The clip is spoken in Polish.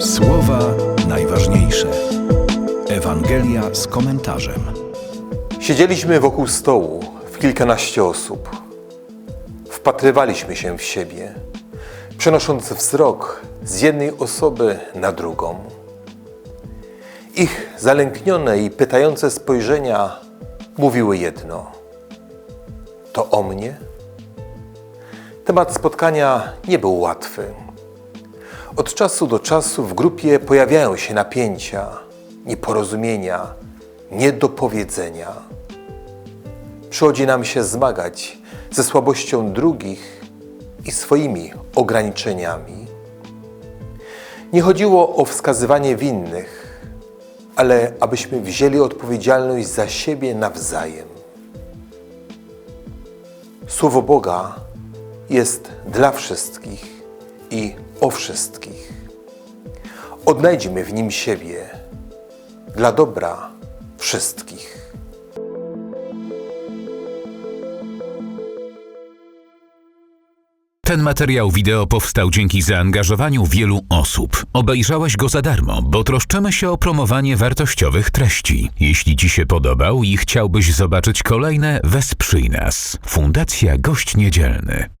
Słowa najważniejsze. Ewangelia z komentarzem. Siedzieliśmy wokół stołu w kilkanaście osób. Wpatrywaliśmy się w siebie, przenosząc wzrok z jednej osoby na drugą. Ich zalęknione i pytające spojrzenia mówiły jedno: To o mnie? Temat spotkania nie był łatwy. Od czasu do czasu w grupie pojawiają się napięcia, nieporozumienia, niedopowiedzenia. Przychodzi nam się zmagać ze słabością drugich i swoimi ograniczeniami. Nie chodziło o wskazywanie winnych, ale abyśmy wzięli odpowiedzialność za siebie nawzajem. Słowo Boga jest dla wszystkich i o wszystkich. Odnajdźmy w nim siebie dla dobra wszystkich. Ten materiał wideo powstał dzięki zaangażowaniu wielu osób. Obejrzałeś go za darmo, bo troszczymy się o promowanie wartościowych treści. Jeśli Ci się podobał i chciałbyś zobaczyć kolejne, wesprzyj nas. Fundacja Gość Niedzielny.